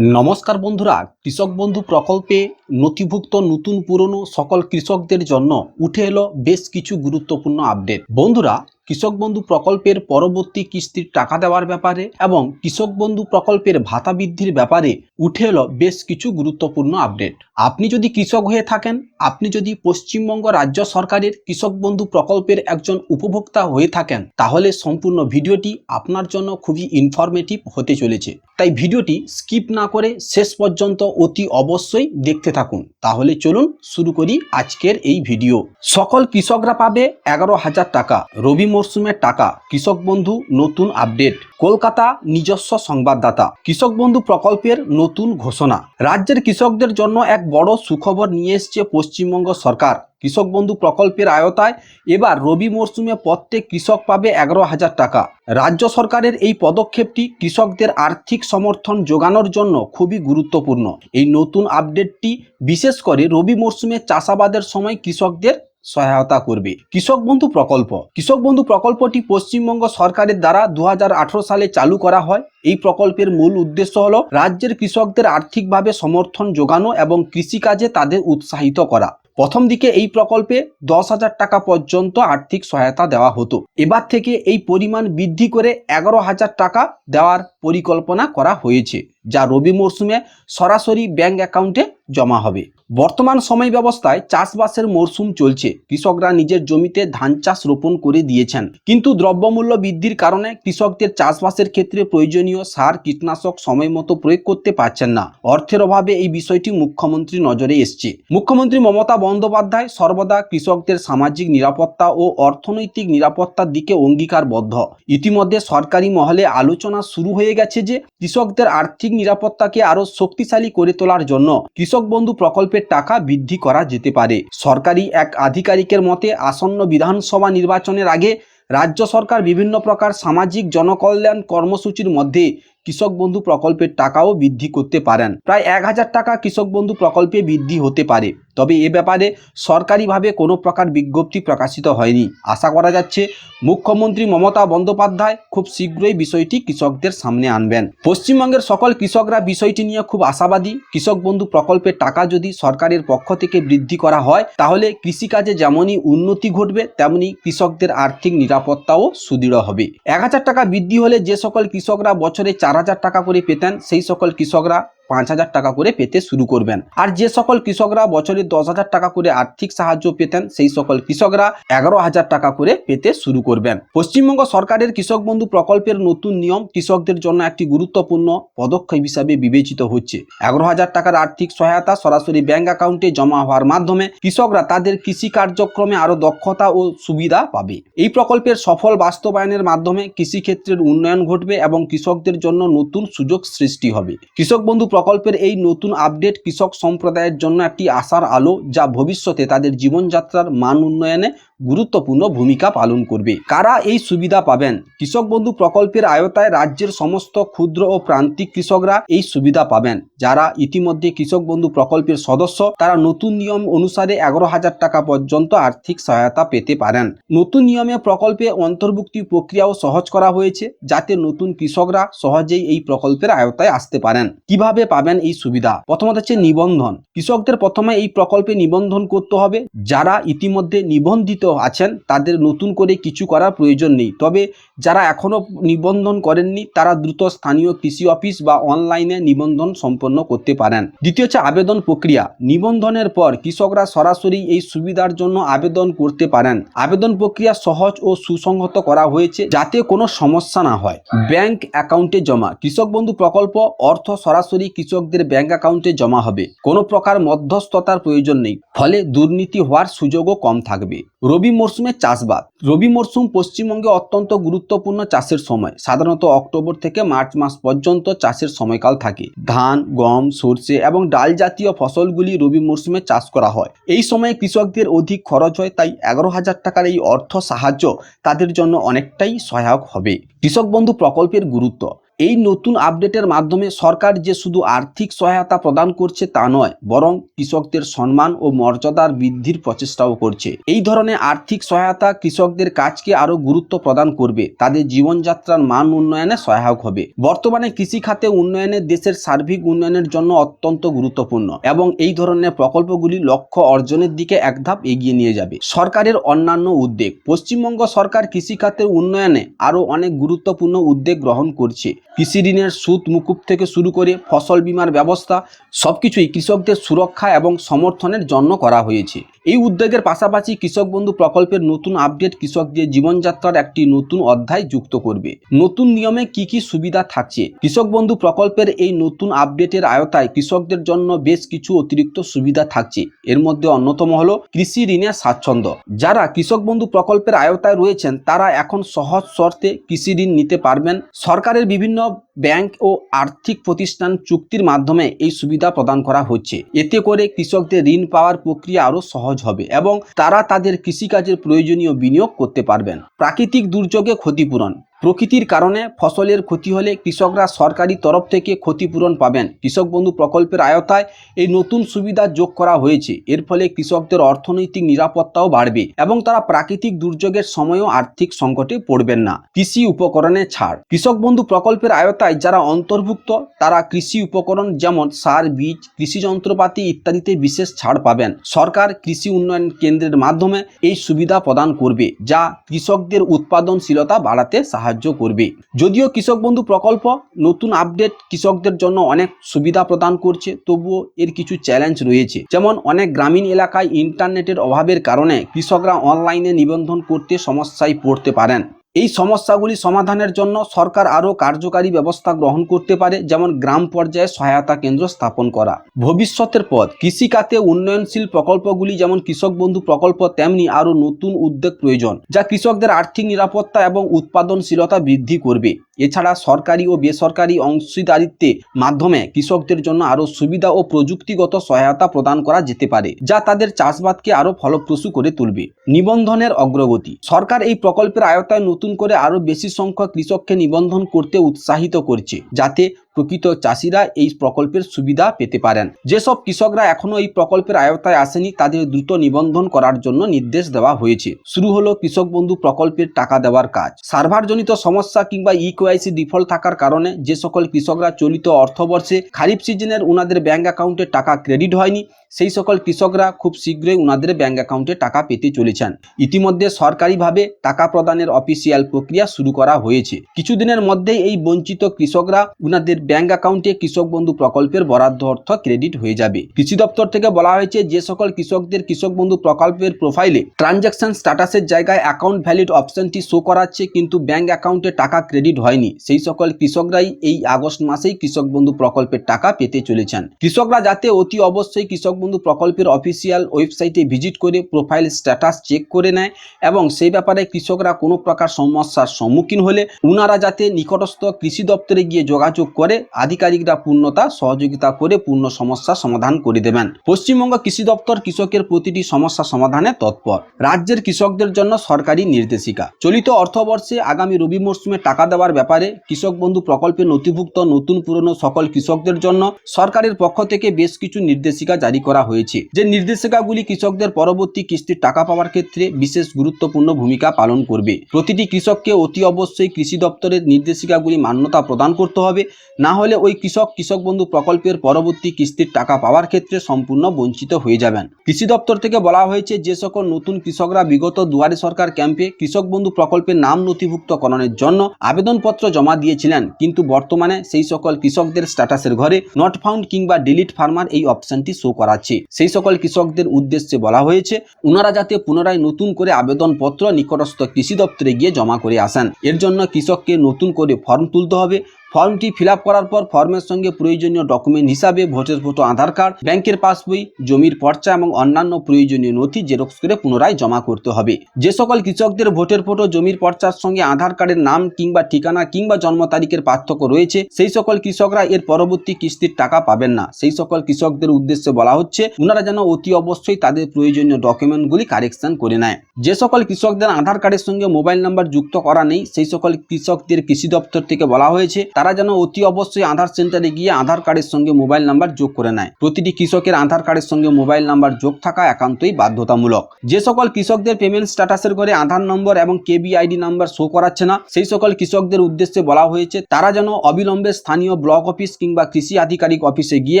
নমস্কার বন্ধুরা, কৃষক বন্ধু প্রকল্পে নথিভুক্ত নতুন পুরনো সকল কৃষকদের জন্য উঠে এলো বেশ কিছু গুরুত্বপূর্ণ আপডেট বন্ধুরা, কৃষক বন্ধু প্রকল্পের পরবর্তী কিস্তির টাকা দেওয়ার ব্যাপারে এবং কৃষক বন্ধু প্রকল্পের ভাতা বৃদ্ধির ব্যাপারে উঠে এলো বেশ কিছু গুরুত্বপূর্ণ আপডেট আপনি যদি কৃষক হয়ে থাকেন, আপনি যদি পশ্চিমবঙ্গ রাজ্য সরকারের কৃষক বন্ধু প্রকল্পের একজন উপভোক্তা হয়ে থাকেন, তাহলে সম্পূর্ণ ভিডিওটি আপনার জন্য খুবই ইনফরমেটিভ হতে চলেছে। তাই ভিডিওটি স্কিপ না করে শেষ পর্যন্ত অতি অবশ্যই দেখতে থাকুন। তাহলে চলুন শুরু করি আজকের এই ভিডিও। সকল কৃষকরা পাবে এগারো হাজার টাকা। রবি মরশুমের টাকা। কৃষক বন্ধু, নতুন আপডেট। কলকাতা নিজস্ব সংবাদদাতা। কৃষক বন্ধু প্রকল্পের নতুন ঘোষণা। রাজ্যের কৃষকদের জন্য এক বড় সুখবর নিয়ে এসছে পশ্চিমবঙ্গ সরকার। কৃষক বন্ধু প্রকল্পের আয়তায় এবার রবি মরশুমে প্রত্যেক কৃষক পাবে এগারো হাজার টাকা। রাজ্য সরকারের এই পদক্ষেপটি কৃষকদের আর্থিক সমর্থন যোগানোর জন্য খুবই গুরুত্বপূর্ণ। এই নতুন আপডেটটি বিশেষ করে রবি মরশুমে চাষাবাদের সময় কৃষকদের সহায়তা করবে। কৃষক বন্ধু প্রকল্প। কৃষক বন্ধু প্রকল্পটি পশ্চিমবঙ্গ সরকারের দ্বারা দু হাজার আঠারো সালে চালু করা হয়। এই প্রকল্পের মূল উদ্দেশ্য হল রাজ্যের কৃষকদের আর্থিকভাবে সমর্থন যোগানো এবং কৃষিকাজে তাদের উৎসাহিত করা। প্রথম দিকে এই প্রকল্পে দশ হাজার টাকা পর্যন্ত আর্থিক সহায়তা দেওয়া হতো। এবার থেকে এই পরিমাণ বৃদ্ধি করে এগারো হাজার টাকা দেওয়ার পরিকল্পনা করা হয়েছে। যা রবি মরশুমে সরাসরি ব্যাংক অ্যাকাউন্টে জমা হবে। বর্তমান সময় ব্যবস্থায় চাষবাসের মরশুম চলছে। কৃষকরা নিজের জমিতে ধান চাষ রোপণ করে দিয়েছেন। কিন্তু দ্রব্যমূল্য বৃদ্ধির কারণে কৃষকদের চাষবাসের ক্ষেত্রে প্রয়োজনীয় সার, কীটনাশক সময় মতো প্রয়োগ করতে পারছেন না। অর্থের অভাবে এই বিষয়টি মুখ্যমন্ত্রী নজরে এসছে। মুখ্যমন্ত্রী মমতা বন্দ্যোপাধ্যায় সর্বদা কৃষকদের সামাজিক নিরাপত্তা ও অর্থনৈতিক নিরাপত্তার দিকে অঙ্গীকারবদ্ধ। ইতিমধ্যে সরকারি মহলে আলোচনা শুরু হয়ে গেছে যে, কৃষকদের আর্থিক নিরাপত্তাকে আরও শক্তিশালী করে তোলার জন্য কৃষক বন্ধু প্রকল্পের টাকা বৃদ্ধি করা যেতে পারে। সরকারি এক আধিকারিকের মতে, আসন্ন বিধানসভা নির্বাচনের আগে রাজ্য সরকার বিভিন্ন প্রকার সামাজিক জনকল্যাণ কর্মসূচির মধ্যে কৃষক বন্ধু প্রকল্পের টাকাও বৃদ্ধি করতে পারেন। প্রায় এক হাজার টাকা কৃষক বন্ধু প্রকল্পে বৃদ্ধি হতে পারে। তবে এ ব্যাপারে সরকারিভাবে কোনো প্রকার বিজ্ঞপ্তি প্রকাশিত হয়নি। আশা করা যাচ্ছে মুখ্যমন্ত্রী মমতা বন্দ্যোপাধ্যায় খুব শীঘ্রই বিষয়টি কৃষকদের সামনে আনবেন। পশ্চিমবঙ্গের সকল কৃষকরা বিষয়টি নিয়ে খুব আশাবাদী। কৃষক বন্ধু প্রকল্পের টাকা যদি সরকারের পক্ষ থেকে বৃদ্ধি করা হয়, তাহলে কৃষিকাজে যেমনই উন্নতি ঘটবে, তেমনি কৃষকদের আর্থিক নিরাপত্তাও সুদৃঢ় হবে। এক হাজার টাকা বৃদ্ধি হলে যে সকল কৃষকরা বছরে চার হাজার টাকা করে পেতেন, সেই সকল কৃষকরা পাঁচ হাজার টাকা করে পেতে শুরু করবেন। আর যে সকল কৃষকরা বছরে দশ হাজার টাকা করে আর্থিক সাহায্য পেতেন, সেই সকল কৃষকরা এগারো হাজার টাকা করে পেতে শুরু করবেন। পশ্চিমবঙ্গ সরকারের কৃষক বন্ধু প্রকল্পের নতুন নিয়ম কৃষকদের জন্য একটি গুরুত্বপূর্ণ পদক্ষেপ হিসাবে বিবেচিত হচ্ছে। এগারো হাজার টাকার আর্থিক সহায়তা সরাসরি ব্যাংক অ্যাকাউন্টে জমা হওয়ার মাধ্যমে কৃষকরা তাদের কৃষি কার্যক্রমে আরও দক্ষতা ও সুবিধা পাবে। এই প্রকল্পের সফল বাস্তবায়নের মাধ্যমে কৃষিক্ষেত্রের উন্নয়ন ঘটবে এবং কৃষকদের জন্য নতুন সুযোগ সৃষ্টি হবে। কৃষক বন্ধু প্রকল্পের এই নতুন আপডেট কৃষক সম্প্রদায়ের জন্য একটি আশার আলো যা ভবিষ্যতে তাদের জীবনযাত্রার মান উন্নয়নে গুরুত্বপূর্ণ ভূমিকা পালন করবে। কারা এই সুবিধা পাবেন? কৃষক বন্ধু প্রকল্পের আয়তায় রাজ্যের সমস্ত ক্ষুদ্র ও প্রান্তিক কৃষকরা এই সুবিধা পাবেন। যারা ইতিমধ্যে কৃষক বন্ধু প্রকল্পের সদস্য, তারা নতুন নিয়ম অনুসারে এগারো হাজার টাকা পর্যন্ত আর্থিক সহায়তা পেতে পারেন। নতুন নিয়মে প্রকল্পে অন্তর্ভুক্তি প্রক্রিয়াও সহজ করা হয়েছে, যাতে নতুন কৃষকরা সহজেই এই প্রকল্পের আয়তায় আসতে পারেন। কীভাবে পাবেন এই সুবিধা। প্রথমত হচ্ছে নিবন্ধন। কৃষকদের প্রথমে এই প্রকল্পে নিবন্ধন করতে হবে। যারা ইতিমধ্যে নিবন্ধিত আছেন, তাদের নতুন করে কিছু করার প্রয়োজন নেই। তবে যারা এখনও নিবন্ধন করেননি, তারা দ্রুত স্থানীয় কৃষি অফিস বা অনলাইনে নিবন্ধন সম্পন্ন করতে পারেন। দ্বিতীয় হচ্ছে আবেদন প্রক্রিয়া। নিবন্ধনের পর কৃষকরা সরাসরি এই সুবিধার জন্য আবেদন করতে পারেন। আবেদন প্রক্রিয়া সহজ ও সুসংহত করা হয়েছে যাতে কোনো সমস্যা না হয়। ব্যাংক অ্যাকাউন্টে জমা। কৃষক বন্ধু প্রকল্প অর্থ সরাসরি কৃষকদের ব্যাংক অ্যাকাউন্টে জমা হবে। কোনো প্রকার মধ্যস্থতার প্রয়োজন নেই। ফলে দুর্নীতি হওয়ার সুযোগও কম থাকবে। রবি মরশুমে চাষবাদ। রবি মরশুম পশ্চিমবঙ্গে অত্যন্ত গুরুত্বপূর্ণ চাষের সময়। সাধারণত অক্টোবর থেকে মার্চ মাস পর্যন্ত চাষের সময়কাল থাকে। ধান, গম, সর্ষে এবং ডাল জাতীয় ফসলগুলি রবি মরশুমে চাষ করা হয়। এই সময়ে কৃষকদের অধিক খরচ হয়, তাই এগারো হাজার টাকার এই অর্থ সাহায্য তাদের জন্য অনেকটাই সহায়ক হবে। কৃষক বন্ধু প্রকল্পের গুরুত্ব। এই নতুন আপডেটের মাধ্যমে সরকার যে শুধু আর্থিক সহায়তা প্রদান করছে তা নয়, বরং কৃষকদের সম্মান ও মর্যাদার বৃদ্ধির প্রচেষ্টাও করছে। এই ধরনের আর্থিক সহায়তা কৃষকদের কাজকে আরও গুরুত্ব প্রদান করবে, তাদের জীবনযাত্রার মান উন্নয়নে সহায়ক হবে। বর্তমানে কৃষি খাতে উন্নয়নে দেশের সার্বিক উন্নয়নের জন্য অত্যন্ত গুরুত্বপূর্ণ এবং এই ধরনের প্রকল্পগুলি লক্ষ্য অর্জনের দিকে এক ধাপ এগিয়ে নিয়ে যাবে। সরকারের অন্যান্য উদ্যোগ, পশ্চিমবঙ্গ সরকার কৃষিখাতের উন্নয়নে আরও অনেক গুরুত্বপূর্ণ উদ্যোগ গ্রহণ করছে। কৃষি ঋণের সুদ মুকুব থেকে শুরু করে ফসল বীমার ব্যবস্থা, সবকিছুই কৃষকদের সুরক্ষা এবং সমর্থনের জন্য করা হয়েছে। এই উদ্যোগের পাশাপাশি কৃষক বন্ধু প্রকল্পের নতুন আপডেট কৃষকদের জীবনযাত্রার একটি নতুন অধ্যায় যুক্ত করবে। নতুন নিয়মে কি কি সুবিধা থাকছে? কৃষক বন্ধু প্রকল্পের এই নতুন আপডেটের আয়তায় কৃষকদের জন্য বেশ কিছু অতিরিক্ত সুবিধা থাকছে। এর মধ্যে অন্যতম হলো কৃষি ঋণের স্বাচ্ছন্দ্য। যারা কৃষক বন্ধু প্রকল্পের আয়তায় রয়েছেন, তারা এখন সহজ শর্তে কৃষি ঋণ নিতে পারবেন। সরকারের বিভিন্ন ব্যাংক ও আর্থিক প্রতিষ্ঠান চুক্তির মাধ্যমে এই সুবিধা প্রদান করা হচ্ছে। এতে করে কৃষকদের ঋণ পাওয়ার প্রক্রিয়া আরও সহজ হবে এবং তারা তাদের কৃষিকাজের প্রয়োজনীয় বিনিয়োগ করতে পারবেন। প্রাকৃতিক দুর্যোগে ক্ষতিপূরণ। প্রকৃতির কারণে ফসলের ক্ষতি হলে কৃষকরা সরকারি তরফ থেকে ক্ষতিপূরণ পাবেন। কৃষক বন্ধু প্রকল্পের আয়তায় এই নতুন সুবিধা যোগ করা হয়েছে। এর ফলে কৃষকদের অর্থনৈতিক নিরাপত্তাও বাড়বে এবং তারা প্রাকৃতিক দুর্যোগের সময়ও আর্থিক সংকটে পড়বেন না। কৃষি উপকরণে ছাড়। কৃষক বন্ধু প্রকল্পের আয়তায় যারা অন্তর্ভুক্ত, তারা কৃষি উপকরণ যেমন সার, বীজ, কৃষি যন্ত্রপাতি ইত্যাদিতে বিশেষ ছাড় পাবেন। সরকার কৃষি উন্নয়ন কেন্দ্রের মাধ্যমে এই সুবিধা প্রদান করবে, যা কৃষকদের উৎপাদনশীলতা বাড়াতে সাহায্য করবে। যদিও কৃষক বন্ধু প্রকল্প নতুন আপডেট কৃষকদের জন্য অনেক সুবিধা প্রদান করছে, তবুও এর কিছু চ্যালেঞ্জ রয়েছে। যেমন অনেক গ্রামীণ এলাকায় ইন্টারনেটের অভাবের কারণে কৃষকরা অনলাইনে নিবন্ধন করতে সমস্যায় পড়তে পারেন। এই সমস্যাগুলি সমাধানের জন্য সরকার আরও কার্যকারী ব্যবস্থা গ্রহণ করতে পারে, যেমন গ্রাম পর্যায়ে সহায়তা কেন্দ্র স্থাপন করা। ভবিষ্যতের পথ, কৃষিকাতে উন্নয়নশীল প্রকল্পগুলি যেমন কৃষক বন্ধু প্রকল্প, তেমনি আরও নতুন উদ্যোগ প্রয়োজন, যা কৃষকদের আর্থিক নিরাপত্তা এবং উৎপাদনশীলতা বৃদ্ধি করবে। এছাড়া সরকারি ও বেসরকারি অংশীদারিত্বের মাধ্যমে কৃষকদের জন্য আরও সুবিধা ও প্রযুক্তিগত সহায়তা প্রদান করা যেতে পারে, যা তাদের চাষবাদকে আরও ফলপ্রসূ করে তুলবে। নিবন্ধনের অগ্রগতি। সরকার এই প্রকল্পের আয়তায় নতুন করে আরও বেশি সংখ্যক কৃষককে নিবন্ধন করতে উৎসাহিত করছে, যাতে প্রকৃত চাষিরা এই প্রকল্পের সুবিধা পেতে পারেন। যেসব কৃষকরা এখনও এই প্রকল্পের আয়তায় আসেনি, তাদের দ্রুত নিবন্ধন করার জন্য নির্দেশ দেওয়া হয়েছে। শুরু হলো কৃষক বন্ধু প্রকল্পের টাকা দেওয়ার কাজ। সার্ভারজনিত সমস্যা কিংবা ই কেওয়াইসি ডিফল্ট থাকার কারণে যে সকল কৃষকরা চলিত অর্থবর্ষে খারিফ সিজনের ওনাদের ব্যাংক অ্যাকাউন্টে টাকা ক্রেডিট হয়নি সেই সকল কৃষকরা খুব শীঘ্রই উনাদের ব্যাঙ্ক অ্যাকাউন্টে টাকা পেতে চলেছেন। ইতিমধ্যে সরকারিভাবে টাকা প্রদানের অফিসিয়াল প্রক্রিয়া শুরু করা হয়েছে। কিছুদিনের মধ্যেই এই বঞ্চিত কৃষকরা উনাদের ব্যাঙ্ক অ্যাকাউন্টে কৃষক বন্ধু প্রকল্পের বরাদ্দ অর্থ ক্রেডিট হয়ে যাবে। কৃষি দপ্তর থেকে বলা হয়েছে, যে সকল কৃষকদের কৃষক বন্ধু প্রকল্পের প্রোফাইলে ট্রানজাকশন স্ট্যাটাসের জায়গায় অ্যাকাউন্ট ভ্যালিড অপশনটি শো করাচ্ছে, কিন্তু ব্যাঙ্ক অ্যাকাউন্টে টাকা ক্রেডিট হয়নি। সেই সকল কৃষকরাই এই আগস্ট মাসেই কৃষক বন্ধু প্রকল্পের টাকা পেতে চলেছেন। কৃষকরা যাতে অতি অবশ্যই কৃষক বন্ধু প্রকল্পের অফিসিয়াল ওয়েবসাইটে ভিজিট করে প্রোফাইল স্ট্যাটাস চেক করে নেয় এবং সেই ব্যাপারে কৃষকরা কোনো প্রকার সমস্যার সম্মুখীন হলে উনারা যাতে নিকটস্থ কৃষি দপ্তরে গিয়ে যোগাযোগ করে, আধিকারিকরা পূর্ণতা, সহযোগিতা করে পূর্ণ সমস্যা সমাধান করে দেবেন। পশ্চিমবঙ্গ কৃষি দপ্তর কৃষকের প্রতিটি সমস্যা সমাধানে তৎপর। রাজ্যের কৃষকদের জন্য সরকারি নির্দেশিকা। চলিত অর্থবর্ষে আগামী রবি মরশুমে টাকা দেওয়ার ব্যাপারে কৃষক বন্ধু প্রকল্পে নথিভুক্ত নতুন পুরনো সকল কৃষকদের জন্য সরকারের পক্ষ থেকে বেশ কিছু নির্দেশিকা জারি করা হয়েছে। যে নির্দেশিকাগুলি কৃষকদের পরবর্তী কিস্তির টাকা পাওয়ার ক্ষেত্রে বিশেষ গুরুত্বপূর্ণ ভূমিকা পালন করবে। প্রতিটি কৃষককে অতি অবশ্যই কৃষি দপ্তরের নির্দেশিকাগুলি মান্যতা প্রদান করতে হবে। না হলে ওই কৃষক কৃষক বন্ধু প্রকল্পের পরবর্তী কিস্তির টাকা পাওয়ার ক্ষেত্রে সম্পূর্ণ বঞ্চিত হয়ে যাবেন। কৃষি দপ্তর থেকে বলা হয়েছে, যে সকল নতুন কৃষকরা বিগত দুয়ারে সরকার ক্যাম্পে কৃষক বন্ধু প্রকল্পের নাম নথিভুক্তকরণের জন্য আবেদনপত্র জমা দিয়েছিলেন। কিন্তু বর্তমানে সেই সকল কৃষকদের স্ট্যাটাসের ঘরে নট ফাউন্ড কিংবা ডিলিট ফার্মার এই অপশনটি শো করাচ্ছে সেই সকল কৃষকদের উদ্দেশ্যে বলা হয়েছে ওনারা যাতে পুনরায় নতুন করে আবেদনপত্র নিকটস্থ কৃষি দপ্তরে গিয়ে জমা করে আসেন। এর জন্য কৃষককে নতুন করে ফর্ম তুলতে হবে ফর্মটি ফিল করার পর ফর্মের সঙ্গে প্রয়োজনীয় ডকুমেন্ট হিসাবে ভোটের ফটো আধার কার্ড, ব্যাংকের পাসবই, জমির পর্চা এবং অন্যান্য প্রয়োজনীয় নথি জেরক্স করে পুনরায় জমা করতে হবে। যে সকল কৃষকদের ভোটের ফটো জমির পর্চার সঙ্গে আধার কার্ডের নাম কিংবা ঠিকানা কিংবা জন্ম তারিখের পার্থক্য রয়েছে, সেই সকল কৃষকরা এর পরবর্তী কিস্তির টাকা পাবেন না। সেই সকল কৃষকদের উদ্দেশ্যে বলা হচ্ছে ওনারা যেন অতি অবশ্যই তাদের প্রয়োজনীয় ডকুমেন্টগুলি কারেকশন করে নেয়। যে সকল কৃষকদের আধার কার্ডের সঙ্গে মোবাইল নাম্বার যুক্ত করা নেই, সেই সকল কৃষকদের কৃষি দপ্তর থেকে বলা হয়েছে, তারা যেন অতি অবশ্যই আধার সেন্টারে গিয়ে আধার কার্ডের সঙ্গে মোবাইল নাম্বার যোগ করে নেয়। প্রতিটি কৃষকের আধার কার্ডের সঙ্গে মোবাইল নাম্বার যোগ থাকা একান্তই বাধ্যতামূলক। যে সকল কৃষকদের পেমেন্ট স্ট্যাটাসের ঘরে আধার নম্বর এবং কেবিআইডি নাম্বার শো করাচ্ছে না, সেই সকল কৃষকদের উদ্দেশ্যে বলা হয়েছে, তারা যেন অবিলম্বে স্থানীয় ব্লক অফিস কিংবা কৃষি আধিকারিক অফিসে গিয়ে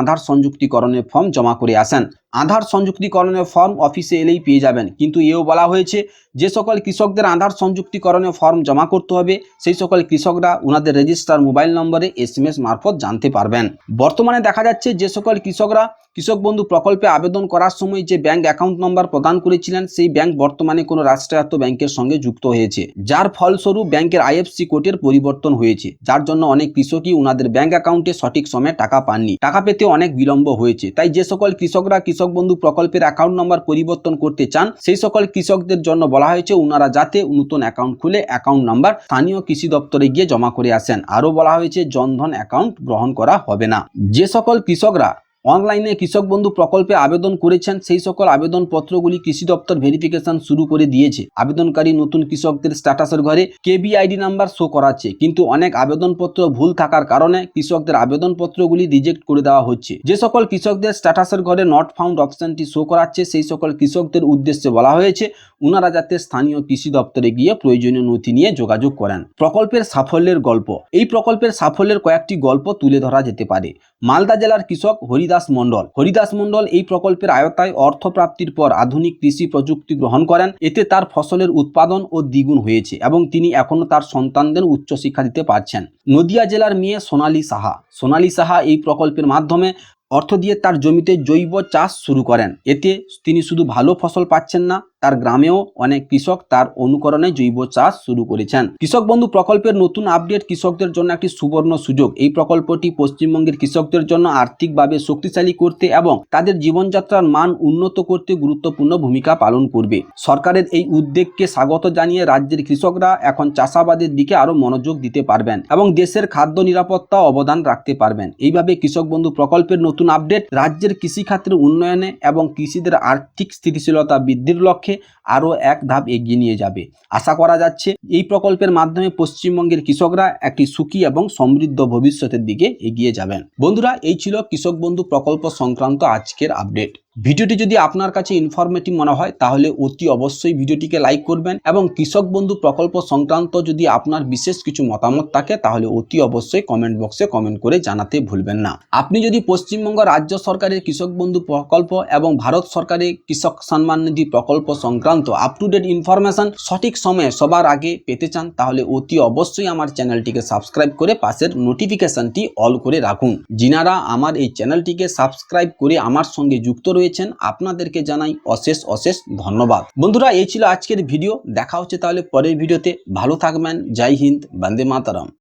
আধার সংযুক্তিকরণের ফর্ম জমা করে আসেন। আধার সংযুক্তিকরণের ফর্ম অফিসে এলেই পেয়ে যাবেন। কিন্তু এও বলা হয়েছে, যে সকল কৃষকদের আধার সংযুক্তিকরণের ফর্ম জমা করতে হবে, সেই সকল কৃষকরা ওনাদের রেজিস্টার মোবাইল নম্বরে এস মারফত জানতে পারবেন। বর্তমানে দেখা যাচ্ছে, যে সকল কৃষকরা কৃষক বন্ধু প্রকল্পে আবেদন করার সময় যে ব্যাংক অ্যাকাউন্ট নম্বর প্রদান করেছিলেন, সেই ব্যাংক বর্তমানে কোনো রাষ্ট্রায়ত্ত ব্যাংকের সঙ্গে যুক্ত হয়েছে, যার ফলস্বরূপ ব্যাংকের আইএফসি কোডের পরিবর্তন হয়েছে, যার জন্য অনেক কৃষকই ওনাদের ব্যাংক অ্যাকাউন্টে সঠিক সময়ে টাকা পাননি। টাকা পেতে অনেক বিলম্ব হয়েছে, তাই যে সকল কৃষকরা কৃষক বন্ধু প্রকল্পের অ্যাকাউন্ট নম্বর পরিবর্তন করতে চান, সেই সকল কৃষকদের জন্য বলা হয়েছে ওনারা যাতে নতুন অ্যাকাউন্ট খুলে অ্যাকাউন্ট নাম্বার স্থানীয় কৃষি দপ্তরে গিয়ে জমা করে আসেন। আরও বলা হয়েছে, জনধন অ্যাকাউন্ট গ্রহণ করা হবে না। যে সকল কৃষকরা অনলাইনে কৃষক বন্ধু প্রকল্পে আবেদন করেছেন, সেই সকল আবেদনপত্রগুলি কৃষি দপ্তর ভেরিফিকেশন শুরু করে দিয়েছে। আবেদনকারী নতুন কৃষকদের স্ট্যাটাসের ঘরে কেবিআইডি নাম্বার শো করাচ্ছে, কিন্তু অনেক আবেদনপত্র ভুল থাকার কারণে কৃষকদের আবেদনপত্রগুলি রিজেক্ট করে দেওয়া হচ্ছে। যে সকল কৃষকদের স্ট্যাটাসের ঘরে নট ফাউন্ড অপশনটি শো করাচ্ছে, সেই সকল কৃষকদের উদ্দেশ্যে বলা হয়েছে ওনারা যাতে স্থানীয় কৃষি দপ্তরে গিয়ে প্রয়োজনীয় নথি নিয়ে যোগাযোগ করেন। প্রকল্পের সাফল্যের গল্প। এই প্রকল্পের সাফল্যের কয়েকটি গল্প তুলে ধরা যেতে পারে। মালদা জেলার কৃষক হরিদাস মণ্ডল। হরিদাস মণ্ডল এই প্রকল্পের আয়তায় অর্থ প্রাপ্তির পর আধুনিক কৃষি প্রযুক্তি গ্রহণ করেন। এতে তার ফসলের উৎপাদন ও দ্বিগুণ হয়েছে এবং তিনি এখনও তার সন্তানদের উচ্চশিক্ষা দিতে পারছেন। নদিয়া জেলার মেয়ে সোনালী সাহা। সোনালী সাহা এই প্রকল্পের মাধ্যমে অর্থ দিয়ে তার জমিতে জৈব চাষ শুরু করেন। এতে তিনি শুধু ভালো ফসল পাচ্ছেন না তার গ্রামেও অনেক কৃষক তার অনুকরণে জৈব চাষ শুরু করেছেন। কৃষক বন্ধু প্রকল্পের নতুন আপডেট কৃষকদের জন্য একটি সুবর্ণ সুযোগ। এই প্রকল্পটি পশ্চিমবঙ্গের কৃষকদের জন্য আর্থিকভাবে শক্তিশালী করতে এবং তাদের জীবনযাত্রার মান উন্নত করতে গুরুত্বপূর্ণ ভূমিকা পালন করবে। সরকারের এই উদ্যোগকে স্বাগত জানিয়ে রাজ্যের কৃষকরা এখন চাষাবাদের দিকে আরও মনোযোগ দিতে পারবেন এবং দেশের খাদ্য নিরাপত্তা অবদান রাখতে পারবেন। এইভাবে কৃষক বন্ধু প্রকল্পের নতুন আপডেট রাজ্যের কৃষিখাতের উন্নয়নে এবং কৃষিদের আর্থিক স্থিতিশীলতা বৃদ্ধির লক্ষ্যে আরও এক ধাপ এগিয়ে নিয়ে যাবে। আশা করা যাচ্ছে এই প্রকল্পের মাধ্যমে পশ্চিমবঙ্গের কৃষকরা একটি সুখী এবং সমৃদ্ধ ভবিষ্যতের দিকে এগিয়ে যাবেন। বন্ধুরা, এই ছিল কৃষক বন্ধু প্রকল্প সংক্রান্ত আজকের আপডেট। ভিডিওটি যদি আপনার কাছে ইনফরমেটিভ মনে হয়, তাহলে অতি অবশ্যই ভিডিওটিকে লাইক করবেন এবং কৃষক বন্ধু প্রকল্প সংক্রান্ত যদি আপনার বিশেষ কিছু মতামত থাকে, তাহলে অতি অবশ্যই কমেন্ট বক্সে কমেন্ট করে জানাতে ভুলবেন না। আপনি যদি পশ্চিমবঙ্গ রাজ্য সরকারের কৃষক বন্ধু প্রকল্প এবং ভারত সরকারের কৃষক সম্মান নিধি প্রকল্প সংক্রান্ত আপ টু ডেট ইনফরমেশন সঠিক সময়ে সবার আগে পেতে চান, তাহলে অতি অবশ্যই আমার চ্যানেলটিকে সাবস্ক্রাইব করে পাশের নোটিফিকেশনটি অল করে রাখুন। যিনারা আমার এই চ্যানেলটিকে সাবস্ক্রাইব করে আমার সঙ্গে যুক্ত রয়েছে রয়েছেন আপনাদেরকে জানাই অশেষ অশেষ ধন্যবাদ। বন্ধুরা, এই ছিল আজকের ভিডিও। দেখা হচ্ছে তাহলে পরের ভিডিওতে। ভালো থাকবেন। জয় হিন্দ। বন্দে মাতারাম।